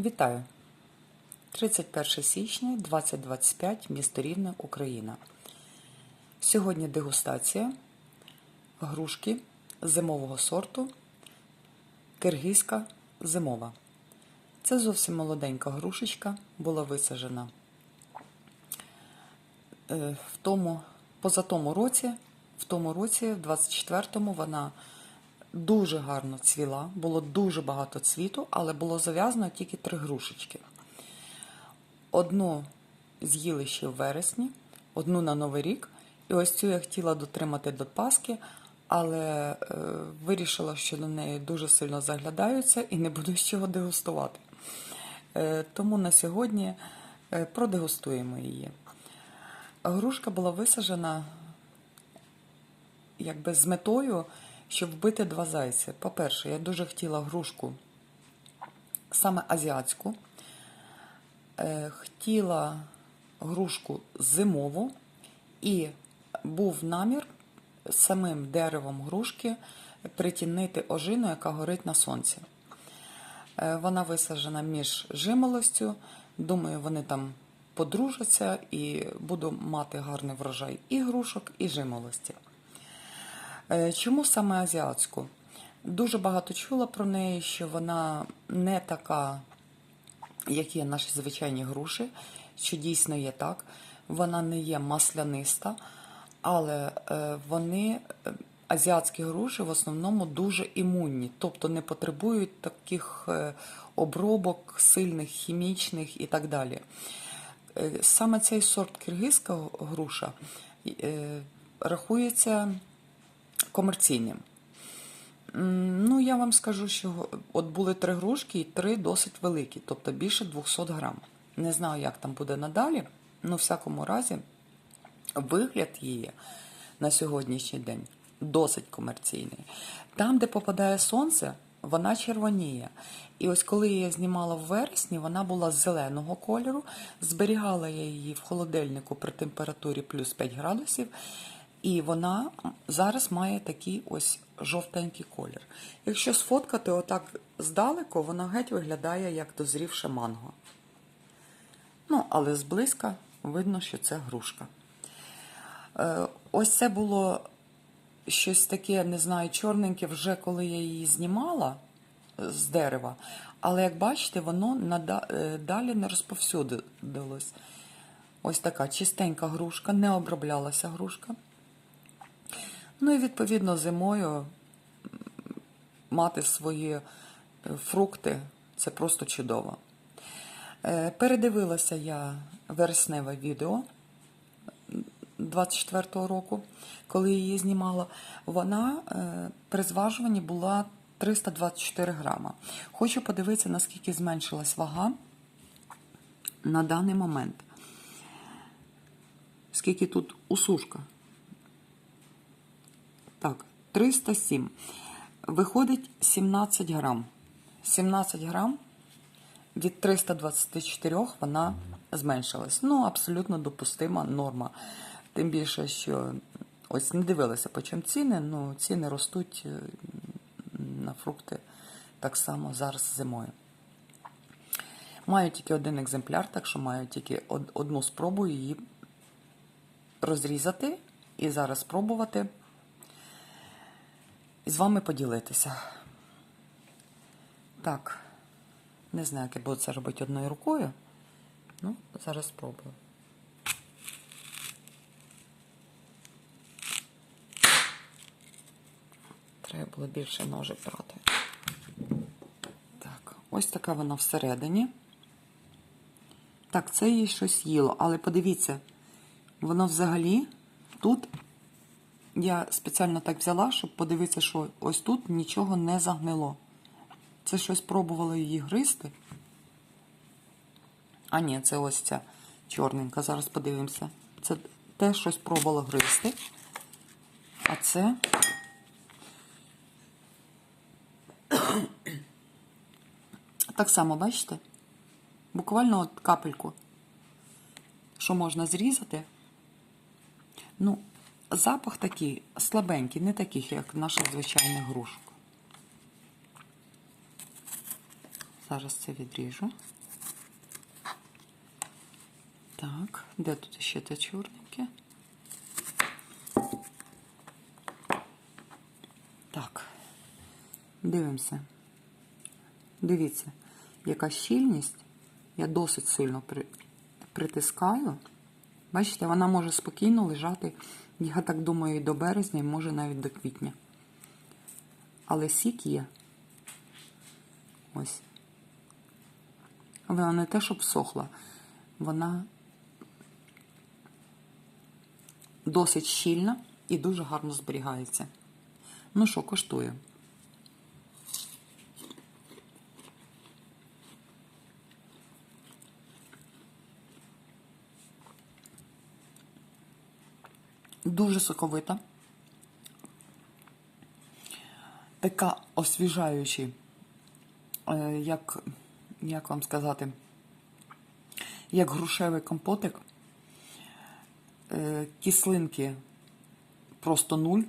Вітаю! 31 січня 2025, місто Рівне, Україна. Сьогодні дегустація грушки зимового сорту Киргизька зимова. Це зовсім молоденька грушечка, була висаджена е, в тому, поза тому році, в тому році, в 24-му, вона дуже гарно цвіла, було дуже багато цвіту, але було зав'язано тільки три грушечки. Одну з'їли ще в вересні, одну на Новий рік. І ось цю я хотіла дотримати до Пасхи, але е, вирішила, що до неї дуже сильно заглядаються і не буду з чого дегустувати. Е, тому на сьогодні е, продегустуємо її. Грушка була висаджена якби з метою, щоб вбити два зайці. По-перше, я дуже хотіла грушку саме азіатську. Е, Хотіла грушку зимову, і був намір самим деревом грушки притінити ожину, яка горить на сонці. Е, Вона висаджена між жимолостю. Думаю, вони там подружаться і буду мати гарний врожай і грушок, і жимолості. Е, Чому саме азіатську? Дуже багато чула про неї, що вона не така, як є наші звичайні груші, що дійсно є так. Вона не є масляниста, але е, вони, е, азіатські груші, в основному дуже імунні, тобто не потребують таких обробок сильних, хімічних і так далі. Саме цей сорт киргизька груша рахується комерційним. Ну, я вам скажу, що от були три грушки і три досить великі, тобто більше 200 грам. Не знаю, як там буде надалі, але в всякому разі вигляд її на сьогоднішній день досить комерційний. Там, де попадає сонце, вона червоніє. І ось коли я її знімала в вересні, вона була зеленого кольору. Зберігала я її в холодильнику при температурі плюс 5 градусів. І вона зараз має такий ось жовтенький колір. Якщо сфоткати отак здалеку, вона геть виглядає як дозрівше манго. Ну, але зблизька видно, що це грушка. Е, Ось це було щось таке, не знаю, чорненьке, вже коли я її знімала з дерева. Але як бачите, воно е, далі не розповсюдилось. Ось така чистенька грушка, не оброблялася грушка. Ну і відповідно зимою мати свої е, фрукти це просто чудово. Е, Передивилася я вересневе відео 24-го року, коли її знімала. Вона е, при зважуванні була 324 грама. Хочу подивитися, наскільки зменшилась вага на даний момент. Скільки тут усушка? Так, 307. Виходить 17 грам. 17 грам від 324 вона зменшилась. Ну, абсолютно допустима норма. Тим більше, що ось не дивилася, по чому ціни. Ну, ціни ростуть е, на фрукти так само зараз зимою. Маю тільки один екземпляр, так що маю тільки одну спробу її розрізати і зараз спробувати і з вами поділитися. Так, не знаю, як я буду це робити одною рукою. Ну, зараз спробую. Треба було більше ножик брати. Так, ось така вона всередині. Так, це їй щось їло, але подивіться, воно взагалі тут я спеціально так взяла, щоб подивитися, що ось тут нічого не загнило. Це щось пробувало її гризти. А ні, це ось ця чорненька. Зараз подивимося. Це те щось пробувало гризти. А це. Так само, бачите? Буквально от капельку, що можна зрізати. Ну, запах такий слабенький, не такий, як наша звичайна грушка. Зараз це відріжу. Так, де тут ще те чорненьке? Так, дивимося. Дивіться, яка щільність. Я досить сильно при... притискаю. Бачите, вона може спокійно лежати, я так думаю, і до березня, і може навіть до квітня. Але сік є. Ось. Вона не те, щоб сохла, вона досить щільна і дуже гарно зберігається. Ну що, коштує? Дуже соковита. Така освіжаюча, е, як, як вам сказати, як грушевий компотик. Е, Кислинки просто нуль.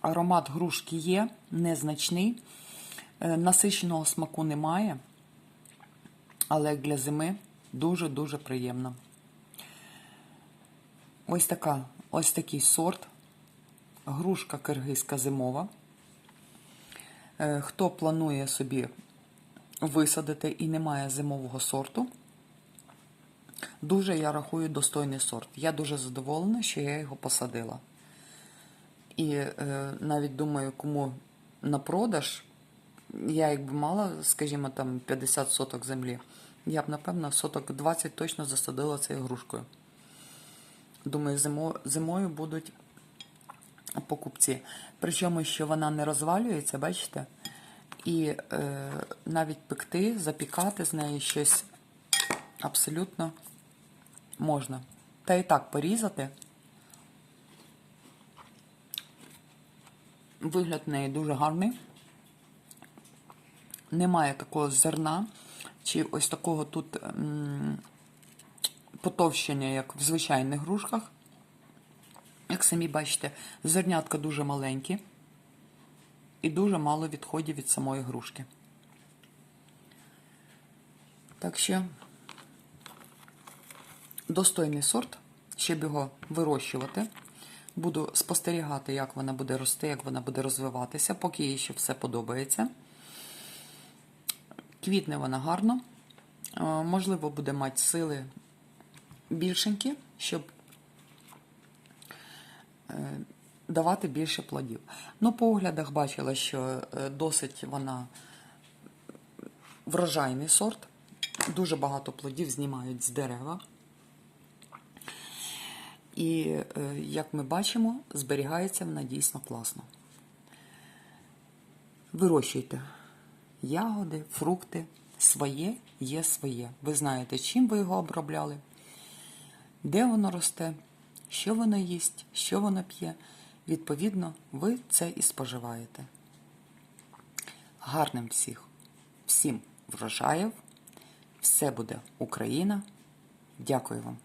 Аромат грушки є, незначний. Е, Насиченого смаку немає, але для зими дуже-дуже приємно. Ось така, ось такий сорт. Грушка киргизька зимова. Е, Хто планує собі висадити і не має зимового сорту, дуже я рахую достойний сорт. Я дуже задоволена, що я його посадила. І е, навіть думаю, кому на продаж, я якби мала, скажімо, там 50 соток землі, я б, напевно, соток 20 точно засадила цією грушкою. Думаю, зимо, зимою будуть покупці. Причому, що вона не розвалюється, бачите? І е, навіть пекти, запікати з неї щось абсолютно можна. Та і так порізати. Вигляд в неї дуже гарний. Немає такого зерна, чи ось такого тут потовщення, як в звичайних грушках. Як самі бачите, зернятка дуже маленькі і дуже мало відходів від самої грушки. Так що достойний сорт, щоб його вирощувати. Буду спостерігати, як вона буде рости, як вона буде розвиватися, поки їй ще все подобається. Квітне вона гарно. Е, Можливо, буде мати сили більшенькі, щоб е, давати більше плодів. Ну, по оглядах бачила, що е, досить вона врожайний сорт. Дуже багато плодів знімають з дерева. І, е, як ми бачимо, зберігається вона дійсно класно. Вирощуйте ягоди, фрукти, своє є своє. Ви знаєте, чим ви його обробляли, де воно росте, що воно їсть, що воно п'є. Відповідно, ви це і споживаєте. Гарним всіх, всім врожаїв. Все буде Україна. Дякую вам.